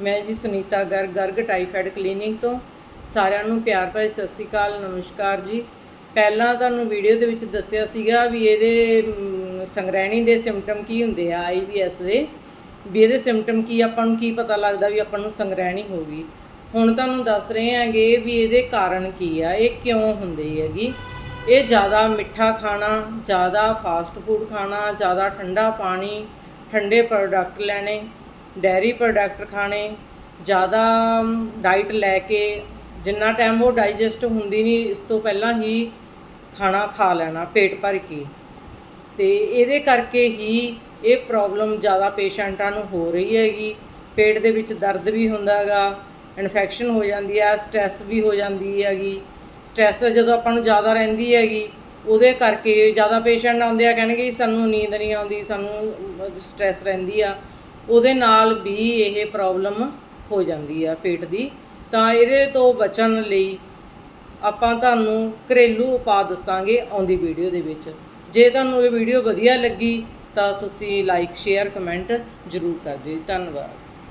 ਮੈਂ ਜੀ Sunita Garg Garg typhoid clinic ਤੋਂ ਸਾਰਿਆਂ ਨੂੰ ਪਿਆਰ ਭਰੀ ਸਤਿ ਸ਼੍ਰੀ ਅਕਾਲ, ਨਮਸਕਾਰ ਜੀ। ਪਹਿਲਾਂ ਤੁਹਾਨੂੰ ਵੀਡੀਓ ਦੇ ਵਿੱਚ ਦੱਸਿਆ ਸੀਗਾ ਵੀ ਇਹਦੇ ਸੰਗ੍ਰਹਿਣੀ ਦੇ ਸਿੰਪਟਮ ਕੀ ਹੁੰਦੇ ਆ ਆਈਵੀਐਸ ਦੇ। ਵੀ ਇਹਦੇ ਸਿੰਪਟਮ ਕੀ, ਆਪਾਂ ਨੂੰ ਕੀ ਪਤਾ ਲੱਗਦਾ ਵੀ ਆਪਾਂ ਨੂੰ ਸੰਗ੍ਰਹਿਣੀ ਹੋ ਗਈ। ਹੁਣ ਤੁਹਾਨੂੰ ਦੱਸ ਰਹੇ ਹਾਂਗੇ ਵੀ ਇਹਦੇ ਕਾਰਨ ਕੀ ਆ, ਇਹ ਕਿਉਂ ਹੁੰਦੇ ਹੈਗੀ? ਇਹ ਜ਼ਿਆਦਾ ਮਿੱਠਾ ਖਾਣਾ, ਜ਼ਿਆਦਾ ਫਾਸਟ ਫੂਡ ਖਾਣਾ, ਜ਼ਿਆਦਾ ਠੰਡਾ ਪਾਣੀ, ਠੰਡੇ ਪ੍ਰੋਡਕਟ ਲੈਣੇ ਡੈਰੀ ਪ੍ਰੋਡਕਟ ਖਾਣੇ, ਜ਼ਿਆਦਾ ਡਾਈਟ ਲੈ ਕੇ ਜਿੰਨਾ ਟਾਈਮ ਉਹ ਡਾਈਜੈਸਟ ਹੁੰਦੀ ਨਹੀਂ ਇਸ ਤੋਂ ਪਹਿਲਾਂ ਹੀ ਖਾਣਾ ਖਾ ਲੈਣਾ, ਪੇਟ ਭਰ ਕੇ। ਤੇ ਇਹਦੇ ਕਰਕੇ ਹੀ ਇਹ ਪ੍ਰੋਬਲਮ ਜ਼ਿਆਦਾ ਪੇਸ਼ੈਂਟਾਂ ਨੂੰ ਹੋ ਰਹੀ ਹੈਗੀ। ਪੇਟ ਦੇ ਵਿੱਚ ਦਰਦ ਵੀ ਹੁੰਦਾ ਹੈਗਾ ਇਨਫੈਕਸ਼ਨ ਹੋ ਜਾਂਦੀ ਹੈ ਸਟ੍ਰੈਸ ਵੀ ਹੋ ਜਾਂਦੀ ਹੈਗੀ। ਸਟ੍ਰੈਸ ਜਦੋਂ ਆਪਾਂ ਨੂੰ ਜ਼ਿਆਦਾ ਰਹਿੰਦੀ ਹੈਗੀ, ਉਹਦੇ ਕਰਕੇ ਜ਼ਿਆਦਾ ਪੇਸ਼ੈਂਟ ਆਉਂਦੇ ਆ, ਕਹਿਣਗੇ ਜੀ, ਸਾਨੂੰ ਨੀਂਦ ਨਹੀਂ ਆਉਂਦੀ, ਸਾਨੂੰ ਸਟ੍ਰੈਸ ਰਹਿੰਦੀ ਆ। ਉਹਦੇ ਨਾਲ ਵੀ ਇਹ ਪ੍ਰੋਬਲਮ ਹੋ ਜਾਂਦੀ ਆ ਪੇਟ ਦੀ। ਤਾਂ ਇਹਦੇ ਤੋਂ ਬਚਣ ਲਈ ਆਪਾਂ ਤੁਹਾਨੂੰ ਘਰੇਲੂ ਉਪਾਅ ਦੱਸਾਂਗੇ ਆਉਂਦੀ ਵੀਡੀਓ ਦੇ ਵਿੱਚ। ਜੇ ਤੁਹਾਨੂੰ ਇਹ ਵੀਡੀਓ ਵਧੀਆ ਲੱਗੀ ਤਾਂ ਤੁਸੀਂ ਲਾਈਕ ਸ਼ੇਅਰ ਕਮੈਂਟ ਜ਼ਰੂਰ ਕਰ ਦਿਓ। ਧੰਨਵਾਦ।